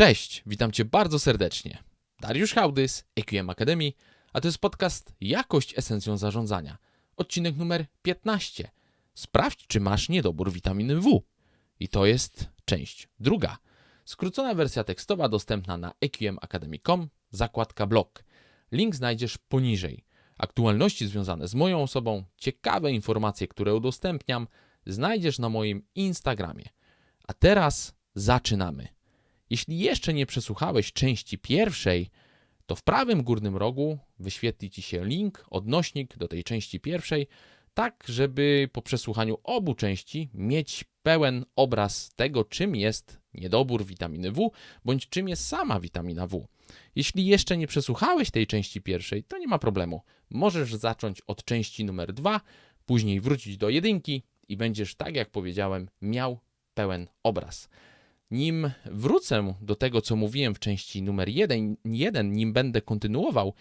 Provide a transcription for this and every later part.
Cześć, witam Cię bardzo serdecznie. Dariusz Hałdys, EQM Academy, a to jest podcast Jakość esencją zarządzania. Odcinek numer 15. Sprawdź, czy masz niedobór witaminy W. I to jest część druga. Skrócona wersja tekstowa dostępna na eqmacademy.com, zakładka blog. Link znajdziesz poniżej. Aktualności związane z moją osobą, ciekawe informacje, które udostępniam, znajdziesz na moim Instagramie. A teraz zaczynamy. Jeśli jeszcze nie przesłuchałeś części pierwszej, to w prawym górnym rogu wyświetli Ci się link, odnośnik do tej części pierwszej, tak żeby po przesłuchaniu obu części mieć pełen obraz tego, czym jest niedobór witaminy W, bądź czym jest sama witamina W. Jeśli jeszcze nie przesłuchałeś tej części pierwszej, to nie ma problemu. Możesz zacząć od części numer dwa, później wrócić do jedynki i będziesz, tak jak powiedziałem, miał pełen obraz. Nim wrócę do tego, co mówiłem w części numer jeden, jeden, nim będę kontynuował,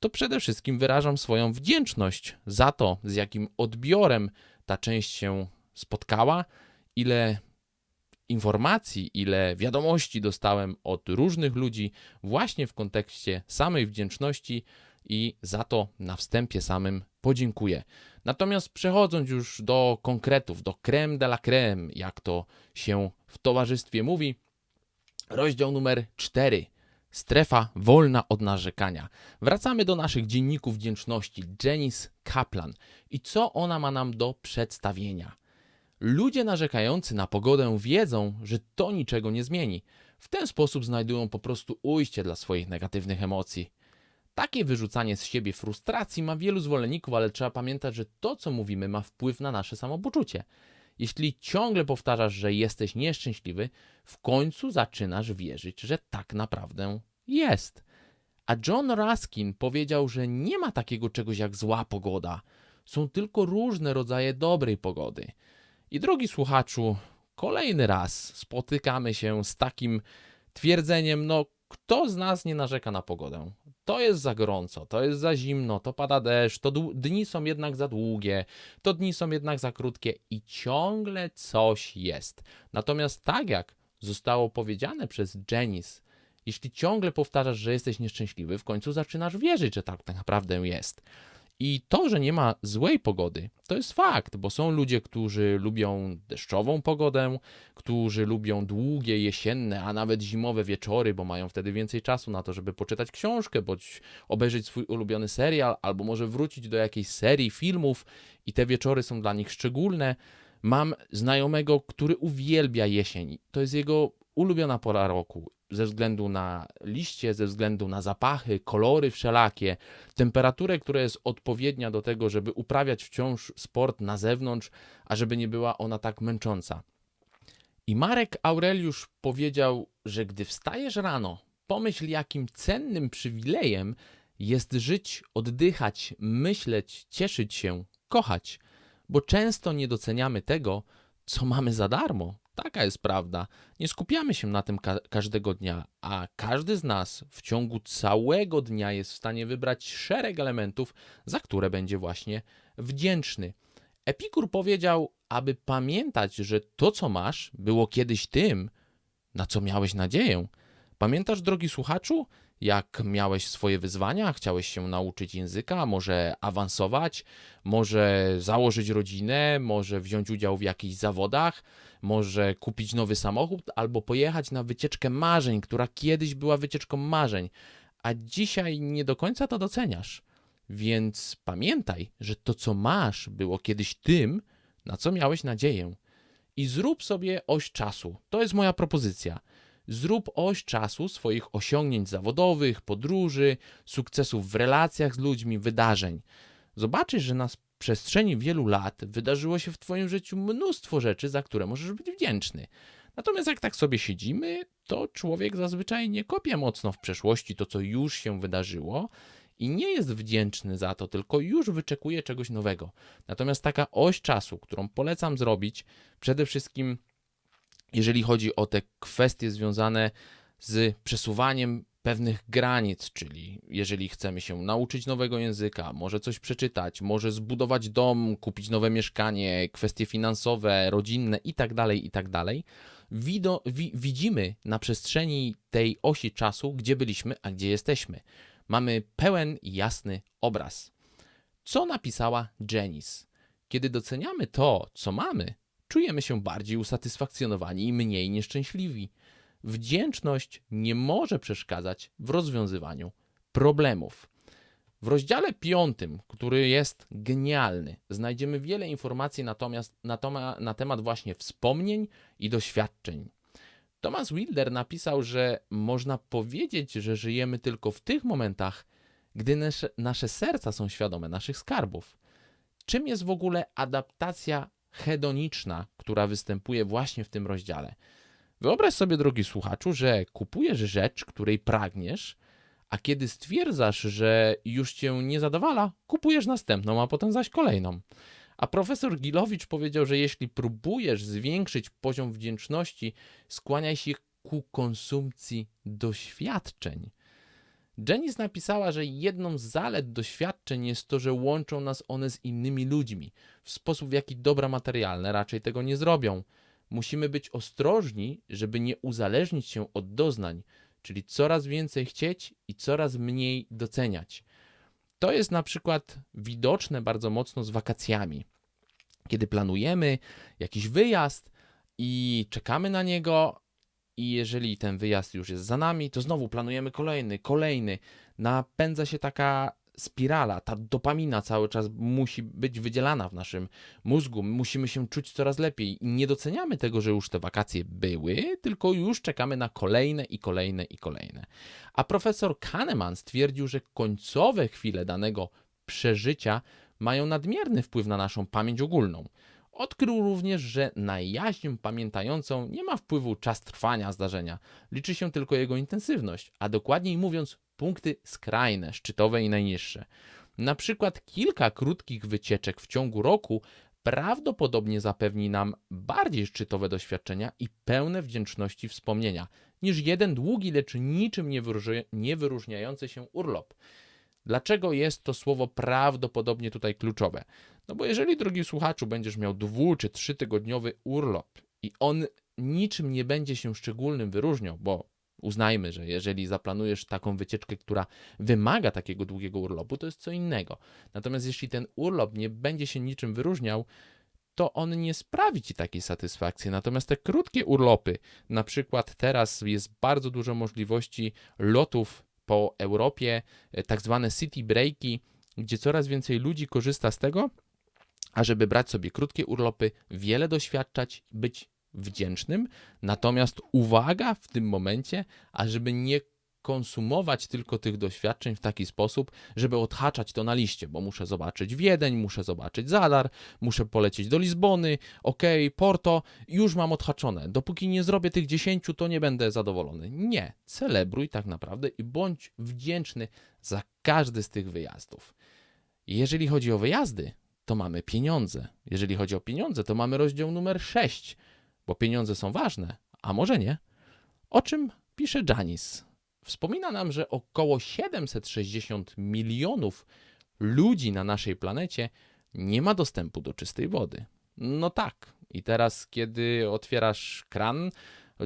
to przede wszystkim wyrażam swoją wdzięczność za to, z jakim odbiorem ta część się spotkała, ile informacji, ile wiadomości dostałem od różnych ludzi właśnie w kontekście samej wdzięczności i za to na wstępie samym podziękuję. Natomiast przechodząc już do konkretów, do creme de la creme, jak to się w towarzystwie mówi, rozdział numer 4. Strefa wolna od narzekania. Wracamy do naszych dzienników wdzięczności. Janice Kaplan. I co ona ma nam do przedstawienia? Ludzie narzekający na pogodę wiedzą, że to niczego nie zmieni. W ten sposób znajdują po prostu ujście dla swoich negatywnych emocji. Takie wyrzucanie z siebie frustracji ma wielu zwolenników, ale trzeba pamiętać, że to, co mówimy, ma wpływ na nasze samopoczucie. Jeśli ciągle powtarzasz, że jesteś nieszczęśliwy, w końcu zaczynasz wierzyć, że tak naprawdę jest. A John Ruskin powiedział, że nie ma takiego czegoś jak zła pogoda. Są tylko różne rodzaje dobrej pogody. I drogi słuchaczu, kolejny raz spotykamy się z takim twierdzeniem, no kto z nas nie narzeka na pogodę? To jest za gorąco, to jest za zimno, to pada deszcz, to dni są jednak za długie, to dni są jednak za krótkie i ciągle coś jest. Natomiast tak jak zostało powiedziane przez Janice, jeśli ciągle powtarzasz, że jesteś nieszczęśliwy, w końcu zaczynasz wierzyć, że tak naprawdę jest. I to, że nie ma złej pogody, to jest fakt, bo są ludzie, którzy lubią deszczową pogodę, którzy lubią długie jesienne, a nawet zimowe wieczory, bo mają wtedy więcej czasu na to, żeby poczytać książkę, bądź obejrzeć swój ulubiony serial, albo może wrócić do jakiejś serii filmów i te wieczory są dla nich szczególne. Mam znajomego, który uwielbia jesień. To jest jego ulubiona pora roku ze względu na liście, ze względu na zapachy, kolory wszelakie, temperaturę, która jest odpowiednia do tego, żeby uprawiać wciąż sport na zewnątrz, a żeby nie była ona tak męcząca. I Marek Aureliusz powiedział, że gdy wstajesz rano, pomyśl, jakim cennym przywilejem jest żyć, oddychać, myśleć, cieszyć się, kochać, bo często nie doceniamy tego, co mamy za darmo, Taka jest prawda. Nie skupiamy się na tym ka każdego dnia, a każdy z nas w ciągu całego dnia jest w stanie wybrać szereg elementów, za które będzie właśnie wdzięczny. Epikur powiedział, aby pamiętać, że to, co masz, było kiedyś tym, na co miałeś nadzieję. Pamiętasz, drogi słuchaczu, jak miałeś swoje wyzwania, chciałeś się nauczyć języka, może awansować, może założyć rodzinę, może wziąć udział w jakichś zawodach, może kupić nowy samochód albo pojechać na wycieczkę marzeń, która kiedyś była wycieczką marzeń, a dzisiaj nie do końca to doceniasz. Więc pamiętaj, że to, co masz, było kiedyś tym, na co miałeś nadzieję. I zrób sobie oś czasu. To jest moja propozycja. Zrób oś czasu swoich osiągnięć zawodowych, podróży, sukcesów w relacjach z ludźmi, wydarzeń. Zobaczysz, że na przestrzeni wielu lat wydarzyło się w Twoim życiu mnóstwo rzeczy, za które możesz być wdzięczny. Natomiast jak tak sobie siedzimy, to człowiek zazwyczaj nie kopie mocno w przeszłości to, co już się wydarzyło i nie jest wdzięczny za to, tylko już wyczekuje czegoś nowego. Natomiast taka oś czasu, którą polecam zrobić, przede wszystkim jeżeli chodzi o te kwestie związane z przesuwaniem pewnych granic, czyli jeżeli chcemy się nauczyć nowego języka, może coś przeczytać, może zbudować dom, kupić nowe mieszkanie, kwestie finansowe, rodzinne itd., itd., wido, wi, widzimy na przestrzeni tej osi czasu, gdzie byliśmy, a gdzie jesteśmy. Mamy pełen, jasny obraz. Co napisała Janice? Kiedy doceniamy to, co mamy, czujemy się bardziej usatysfakcjonowani i mniej nieszczęśliwi. Wdzięczność nie może przeszkadzać w rozwiązywaniu problemów. W rozdziale piątym, który jest genialny, znajdziemy wiele informacji natomiast na, toma, na temat właśnie wspomnień i doświadczeń. Thomas Wilder napisał, że można powiedzieć, że żyjemy tylko w tych momentach, gdy nasze, nasze serca są świadome naszych skarbów. Czym jest w ogóle adaptacja hedoniczna, która występuje właśnie w tym rozdziale? Wyobraź sobie, drogi słuchaczu, że kupujesz rzecz, której pragniesz, a kiedy stwierdzasz, że już cię nie zadowala, kupujesz następną, a potem zaś kolejną. A profesor Gilowicz powiedział, że jeśli próbujesz zwiększyć poziom wdzięczności, skłaniaj się ku konsumpcji doświadczeń. Janice napisała, że jedną z zalet doświadczeń jest to, że łączą nas one z innymi ludźmi w sposób, w jaki dobra materialne raczej tego nie zrobią. Musimy być ostrożni, żeby nie uzależnić się od doznań, czyli coraz więcej chcieć i coraz mniej doceniać. To jest na przykład widoczne bardzo mocno z wakacjami. Kiedy planujemy jakiś wyjazd i czekamy na niego, i jeżeli ten wyjazd już jest za nami, to znowu planujemy kolejny, kolejny. Napędza się taka spirala, ta dopamina cały czas musi być wydzielana w naszym mózgu. Musimy się czuć coraz lepiej i nie doceniamy tego, że już te wakacje były, tylko już czekamy na kolejne i kolejne i kolejne. A profesor Kahneman stwierdził, że końcowe chwile danego przeżycia mają nadmierny wpływ na naszą pamięć ogólną. Odkrył również, że na jaźń pamiętającą nie ma wpływu czas trwania zdarzenia, liczy się tylko jego intensywność, a dokładniej mówiąc punkty skrajne, szczytowe i najniższe. Na przykład kilka krótkich wycieczek w ciągu roku prawdopodobnie zapewni nam bardziej szczytowe doświadczenia i pełne wdzięczności wspomnienia niż jeden długi, lecz niczym nie wyróżniający się urlop. Dlaczego jest to słowo prawdopodobnie tutaj kluczowe? No bo jeżeli, drogi słuchaczu, będziesz miał dwu czy trzytygodniowy urlop i on niczym nie będzie się szczególnym wyróżniał, bo uznajmy, że jeżeli zaplanujesz taką wycieczkę, która wymaga takiego długiego urlopu, to jest co innego. Natomiast jeśli ten urlop nie będzie się niczym wyróżniał, to on nie sprawi ci takiej satysfakcji. Natomiast te krótkie urlopy, na przykład teraz jest bardzo dużo możliwości lotów po Europie, e, tak zwane city breaki, gdzie coraz więcej ludzi korzysta z tego, ażeby brać sobie krótkie urlopy, wiele doświadczać, być wdzięcznym. Natomiast uwaga w tym momencie, ażeby nie konsumować tylko tych doświadczeń w taki sposób, żeby odhaczać to na liście, bo muszę zobaczyć Wiedeń, muszę zobaczyć Zadar, muszę polecieć do Lizbony, ok, Porto, już mam odhaczone. Dopóki nie zrobię tych 10, to nie będę zadowolony. Nie, celebruj tak naprawdę i bądź wdzięczny za każdy z tych wyjazdów. Jeżeli chodzi o wyjazdy, to mamy pieniądze. Jeżeli chodzi o pieniądze, to mamy rozdział numer 6, bo pieniądze są ważne, a może nie? O czym pisze Janis? Wspomina nam, że około 760 milionów ludzi na naszej planecie nie ma dostępu do czystej wody. No tak. I teraz, kiedy otwierasz kran,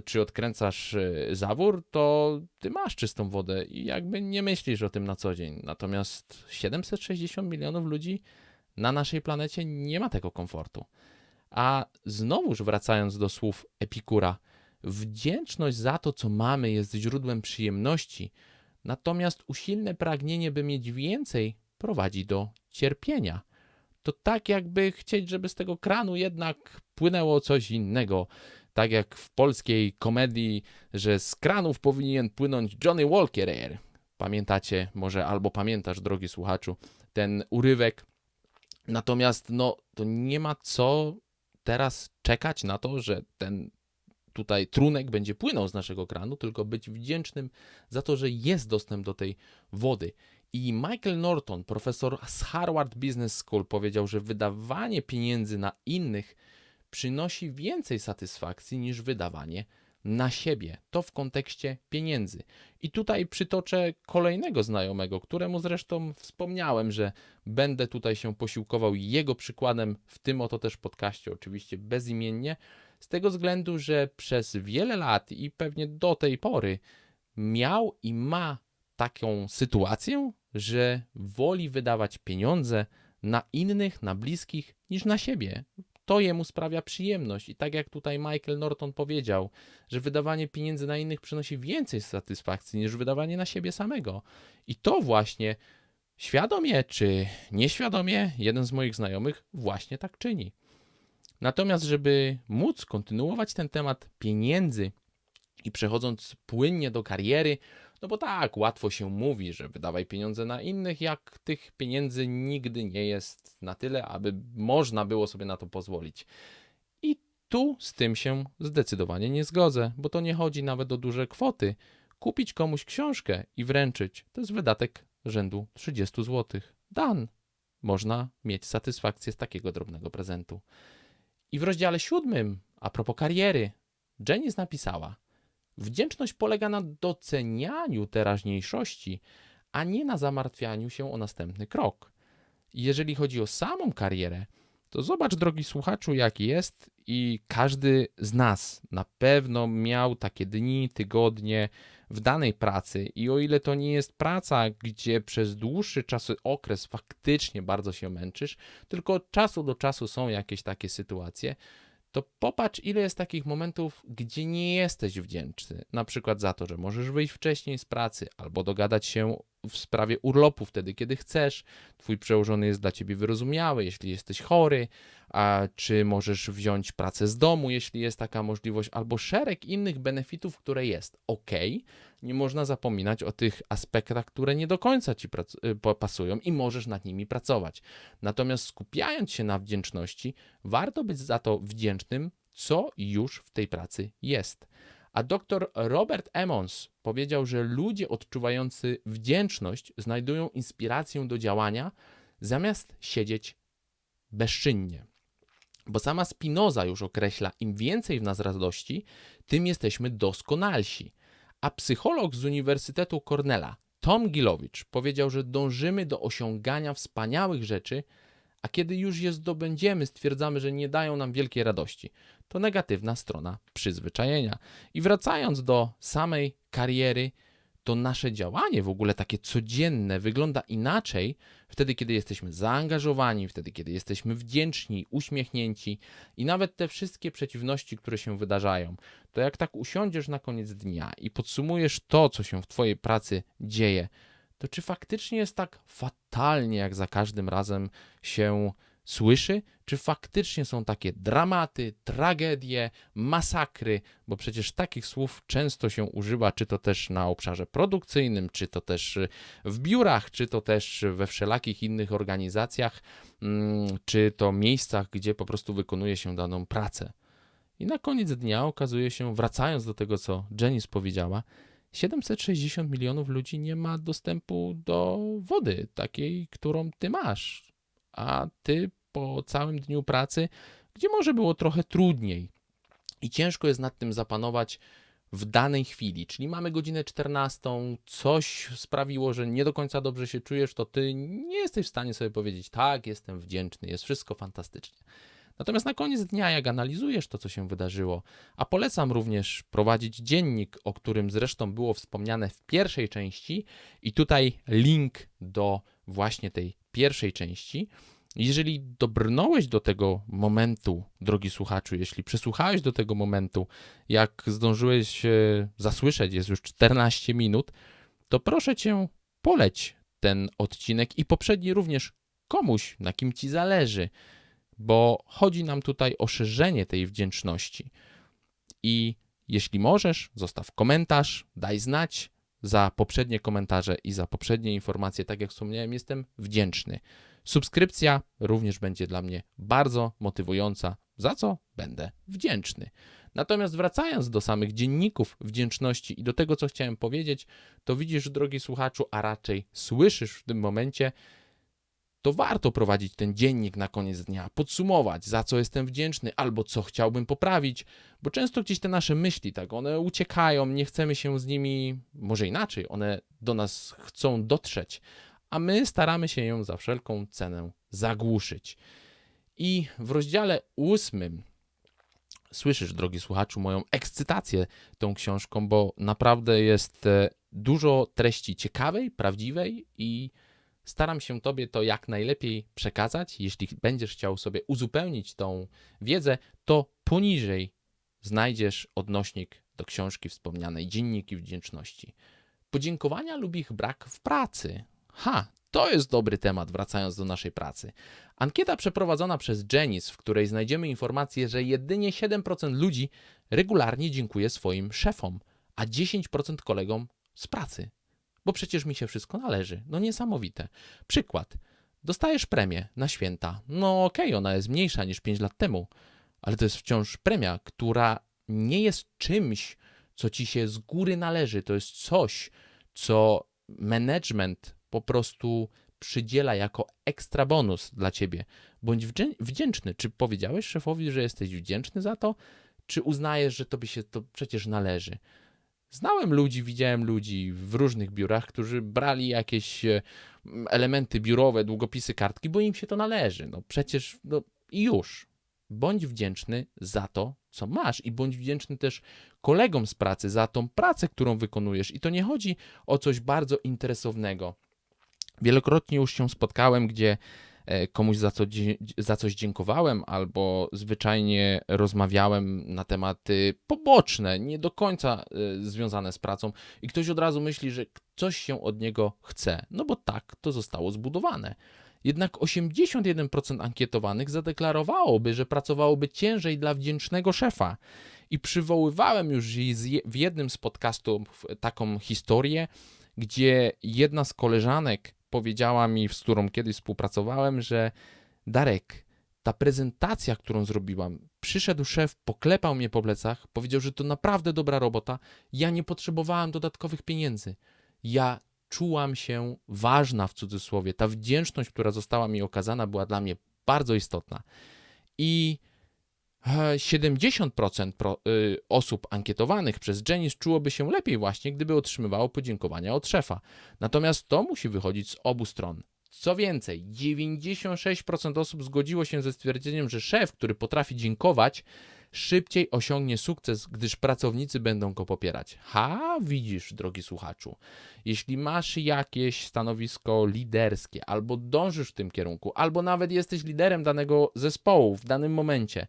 czy odkręcasz e, zawór, to ty masz czystą wodę i jakby nie myślisz o tym na co dzień. Natomiast 760 milionów ludzi na naszej planecie nie ma tego komfortu. A znowuż wracając do słów Epikura, wdzięczność za to, co mamy, jest źródłem przyjemności, natomiast usilne pragnienie, by mieć więcej, prowadzi do cierpienia. To tak, jakby chcieć, żeby z tego kranu jednak płynęło coś innego. Tak jak w polskiej komedii, że z kranów powinien płynąć Johnny Walker Pamiętacie, może albo pamiętasz, drogi słuchaczu, ten urywek Natomiast no, to nie ma co teraz czekać na to, że ten tutaj trunek będzie płynął z naszego kranu, tylko być wdzięcznym za to, że jest dostęp do tej wody. I Michael Norton, profesor z Harvard Business School, powiedział, że wydawanie pieniędzy na innych przynosi więcej satysfakcji niż wydawanie na siebie. To w kontekście pieniędzy. I tutaj przytoczę kolejnego znajomego, któremu zresztą wspomniałem, że będę tutaj się posiłkował jego przykładem w tym oto też podcaście, oczywiście bezimiennie, z tego względu, że przez wiele lat i pewnie do tej pory miał i ma taką sytuację, że woli wydawać pieniądze na innych, na bliskich, niż na siebie. To jemu sprawia przyjemność. I tak jak tutaj Michael Norton powiedział, że wydawanie pieniędzy na innych przynosi więcej satysfakcji niż wydawanie na siebie samego. I to właśnie świadomie czy nieświadomie jeden z moich znajomych właśnie tak czyni. Natomiast, żeby móc kontynuować ten temat pieniędzy i przechodząc płynnie do kariery, no bo tak, łatwo się mówi, że wydawaj pieniądze na innych, jak tych pieniędzy nigdy nie jest na tyle, aby można było sobie na to pozwolić. I tu z tym się zdecydowanie nie zgodzę, bo to nie chodzi nawet o duże kwoty. Kupić komuś książkę i wręczyć to jest wydatek rzędu 30 zł. Dan. Można mieć satysfakcję z takiego drobnego prezentu. I w rozdziale siódmym, a propos kariery, Janice napisała: Wdzięczność polega na docenianiu teraźniejszości, a nie na zamartwianiu się o następny krok. Jeżeli chodzi o samą karierę, to zobacz, drogi słuchaczu, jak jest, i każdy z nas na pewno miał takie dni, tygodnie w danej pracy. I o ile to nie jest praca, gdzie przez dłuższy czas, okres faktycznie bardzo się męczysz, tylko od czasu do czasu są jakieś takie sytuacje, to popatrz, ile jest takich momentów, gdzie nie jesteś wdzięczny. Na przykład za to, że możesz wyjść wcześniej z pracy, albo dogadać się w sprawie urlopu wtedy, kiedy chcesz. Twój przełożony jest dla ciebie wyrozumiały, jeśli jesteś chory, a czy możesz wziąć pracę z domu, jeśli jest taka możliwość, albo szereg innych benefitów, które jest. Ok, nie można zapominać o tych aspektach, które nie do końca ci y, pasują i możesz nad nimi pracować. Natomiast skupiając się na wdzięczności, warto być za to wdzięcznym, co już w tej pracy jest. A dr Robert Emmons powiedział, że ludzie odczuwający wdzięczność znajdują inspirację do działania, zamiast siedzieć bezczynnie. Bo sama Spinoza już określa, im więcej w nas radości, tym jesteśmy doskonalsi. A psycholog z Uniwersytetu Cornella, Tom Gilowicz, powiedział, że dążymy do osiągania wspaniałych rzeczy, a kiedy już je zdobędziemy, stwierdzamy, że nie dają nam wielkiej radości. To negatywna strona przyzwyczajenia. I wracając do samej kariery, to nasze działanie w ogóle takie codzienne wygląda inaczej wtedy, kiedy jesteśmy zaangażowani, wtedy, kiedy jesteśmy wdzięczni, uśmiechnięci i nawet te wszystkie przeciwności, które się wydarzają. To jak tak usiądziesz na koniec dnia i podsumujesz to, co się w Twojej pracy dzieje, to czy faktycznie jest tak fatalnie, jak za każdym razem się słyszy, czy faktycznie są takie dramaty, tragedie, masakry, bo przecież takich słów często się używa, czy to też na obszarze produkcyjnym, czy to też w biurach, czy to też we wszelakich innych organizacjach, mm, czy to miejscach, gdzie po prostu wykonuje się daną pracę. I na koniec dnia okazuje się, wracając do tego, co Janice powiedziała, 760 milionów ludzi nie ma dostępu do wody, takiej, którą ty masz. A ty po całym dniu pracy, gdzie może było trochę trudniej i ciężko jest nad tym zapanować w danej chwili, czyli mamy godzinę 14, coś sprawiło, że nie do końca dobrze się czujesz, to ty nie jesteś w stanie sobie powiedzieć, tak, jestem wdzięczny, jest wszystko fantastycznie. Natomiast na koniec dnia, jak analizujesz to, co się wydarzyło, a polecam również prowadzić dziennik, o którym zresztą było wspomniane w pierwszej części, i tutaj link do właśnie tej pierwszej części, jeżeli dobrnąłeś do tego momentu, drogi słuchaczu, jeśli przesłuchałeś do tego momentu, jak zdążyłeś zasłyszeć, jest już 14 minut, to proszę cię, poleć ten odcinek i poprzedni również komuś, na kim ci zależy, bo chodzi nam tutaj o szerzenie tej wdzięczności. I jeśli możesz, zostaw komentarz, daj znać za poprzednie komentarze i za poprzednie informacje. Tak jak wspomniałem, jestem wdzięczny. Subskrypcja również będzie dla mnie bardzo motywująca, za co będę wdzięczny. Natomiast wracając do samych dzienników wdzięczności i do tego, co chciałem powiedzieć, to widzisz, drogi słuchaczu, a raczej słyszysz w tym momencie, to warto prowadzić ten dziennik na koniec dnia, podsumować, za co jestem wdzięczny albo co chciałbym poprawić, bo często gdzieś te nasze myśli, tak, one uciekają, nie chcemy się z nimi, może inaczej, one do nas chcą dotrzeć, a my staramy się ją za wszelką cenę zagłuszyć. I w rozdziale ósmym słyszysz, drogi słuchaczu, moją ekscytację tą książką, bo naprawdę jest e, dużo treści ciekawej, prawdziwej i staram się Tobie to jak najlepiej przekazać. Jeśli będziesz chciał sobie uzupełnić tą wiedzę, to poniżej znajdziesz odnośnik do książki wspomnianej Dzienniki Wdzięczności. Podziękowania lub ich brak w pracy. Ha, to jest dobry temat, wracając do naszej pracy. Ankieta przeprowadzona przez Jenis, w której znajdziemy informację, że jedynie 7% ludzi regularnie dziękuje swoim szefom, a 10% kolegom z pracy. Bo przecież mi się wszystko należy. No niesamowite. Przykład. Dostajesz premię na święta. No okej, okay, ona jest mniejsza niż 5 lat temu, ale to jest wciąż premia, która nie jest czymś, co ci się z góry należy. To jest coś, co management po prostu przydziela jako ekstra bonus dla ciebie. Bądź wdzięczny. Czy powiedziałeś szefowi, że jesteś wdzięczny za to? Czy uznajesz, że tobie się to przecież należy? Znałem ludzi, widziałem ludzi w różnych biurach, którzy brali jakieś e, elementy biurowe, długopisy, kartki, bo im się to należy. No przecież, no już. Bądź wdzięczny za to, co masz, i bądź wdzięczny też kolegom z pracy za tą pracę, którą wykonujesz. I to nie chodzi o coś bardzo interesownego. Wielokrotnie już się spotkałem, gdzie komuś za, co, za coś dziękowałem, albo zwyczajnie rozmawiałem na tematy poboczne, nie do końca e, związane z pracą, i ktoś od razu myśli, że coś się od niego chce, no bo tak to zostało zbudowane. Jednak 81% ankietowanych zadeklarowałoby, że pracowałoby ciężej dla wdzięcznego szefa. I przywoływałem już w jednym z podcastów taką historię, gdzie jedna z koleżanek powiedziała mi, z którą kiedyś współpracowałem, że Darek, ta prezentacja, którą zrobiłam, przyszedł szef, poklepał mnie po plecach, powiedział, że to naprawdę dobra robota. Ja nie potrzebowałem dodatkowych pieniędzy. Ja czułam się ważna w cudzysłowie. Ta wdzięczność, która została mi okazana, była dla mnie bardzo istotna. I 70% y, osób ankietowanych przez Jenis czułoby się lepiej właśnie, gdyby otrzymywało podziękowania od szefa. Natomiast to musi wychodzić z obu stron. Co więcej, 96% osób zgodziło się ze stwierdzeniem, że szef, który potrafi dziękować, szybciej osiągnie sukces, gdyż pracownicy będą go popierać. Ha, widzisz, drogi słuchaczu, jeśli masz jakieś stanowisko liderskie, albo dążysz w tym kierunku, albo nawet jesteś liderem danego zespołu w danym momencie,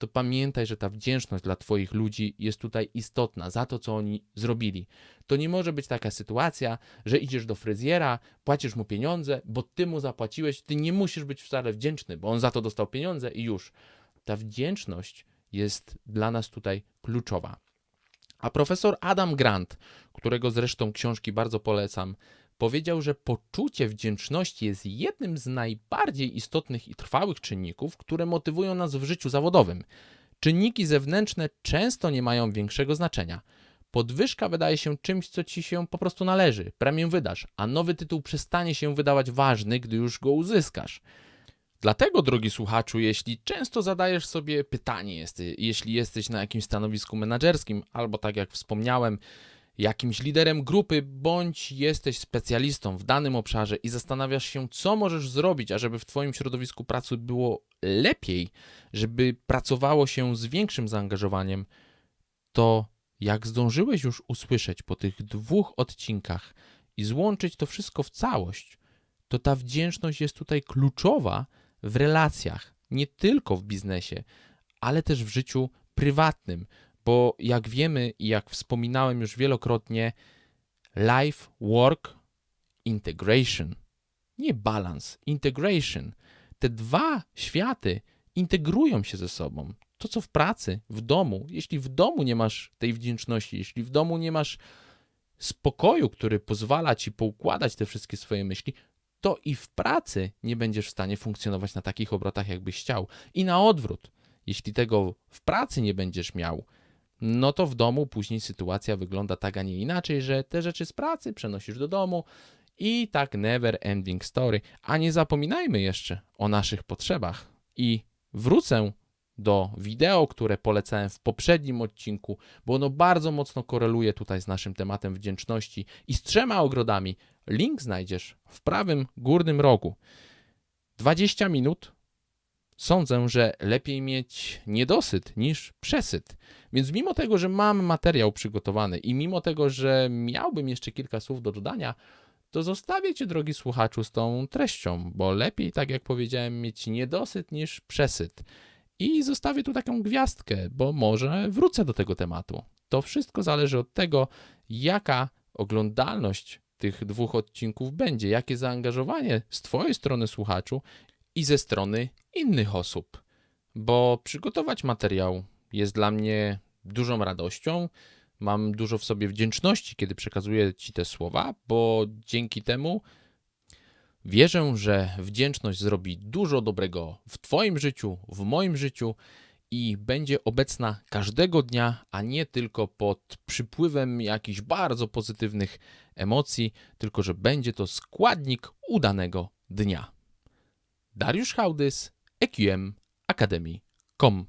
to pamiętaj, że ta wdzięczność dla Twoich ludzi jest tutaj istotna za to, co oni zrobili. To nie może być taka sytuacja, że idziesz do fryzjera, płacisz mu pieniądze, bo Ty mu zapłaciłeś, Ty nie musisz być wcale wdzięczny, bo on za to dostał pieniądze i już. Ta wdzięczność jest dla nas tutaj kluczowa. A profesor Adam Grant, którego zresztą książki bardzo polecam, powiedział, że poczucie wdzięczności jest jednym z najbardziej istotnych i trwałych czynników, które motywują nas w życiu zawodowym. Czynniki zewnętrzne często nie mają większego znaczenia. Podwyżka wydaje się czymś, co ci się po prostu należy, premię wydasz, a nowy tytuł przestanie się wydawać ważny, gdy już go uzyskasz. Dlatego, drogi słuchaczu, jeśli często zadajesz sobie pytanie, jeśli jesteś na jakimś stanowisku menedżerskim, albo tak jak wspomniałem, jakimś liderem grupy, bądź jesteś specjalistą w danym obszarze i zastanawiasz się, co możesz zrobić, ażeby w Twoim środowisku pracy było lepiej, żeby pracowało się z większym zaangażowaniem, to jak zdążyłeś już usłyszeć po tych dwóch odcinkach i złączyć to wszystko w całość, to ta wdzięczność jest tutaj kluczowa w relacjach, nie tylko w biznesie, ale też w życiu prywatnym, bo jak wiemy i jak wspominałem już wielokrotnie, life, work, integration, nie balans, integration. Te dwa światy integrują się ze sobą. To, co w pracy, w domu, jeśli w domu nie masz tej wdzięczności, jeśli w domu nie masz spokoju, który pozwala ci poukładać te wszystkie swoje myśli, to i w pracy nie będziesz w stanie funkcjonować na takich obrotach, jakbyś chciał. I na odwrót, jeśli tego w pracy nie będziesz miał, no to w domu później sytuacja wygląda tak, a nie inaczej, że te rzeczy z pracy przenosisz do domu I tak never ending story. A nie zapominajmy jeszcze o naszych potrzebach. I wrócę do wideo, które polecałem w poprzednim odcinku, bo ono bardzo mocno koreluje tutaj z naszym tematem wdzięczności i z trzema ogrodami. Link znajdziesz w prawym górnym rogu. 20 minut. Sądzę, że lepiej mieć niedosyt niż przesyt. Więc mimo tego, że mam materiał przygotowany i mimo tego, że miałbym jeszcze kilka słów do dodania, to zostawię Cię, drogi słuchaczu, z tą treścią, bo lepiej, tak jak powiedziałem, mieć niedosyt niż przesyt. I zostawię tu taką gwiazdkę, bo może wrócę do tego tematu. To wszystko zależy od tego, jaka oglądalność tych dwóch odcinków będzie, jakie zaangażowanie z Twojej strony słuchaczu i ze strony innych osób. Bo przygotować materiał jest dla mnie dużą radością. Mam dużo w sobie wdzięczności, kiedy przekazuję Ci te słowa, bo dzięki temu wierzę, że wdzięczność zrobi dużo dobrego w Twoim życiu, w moim życiu i będzie obecna każdego dnia, a nie tylko pod przypływem jakichś bardzo pozytywnych emocji, tylko że będzie to składnik udanego dnia. Dariusz Hałdys, EQM Academy.com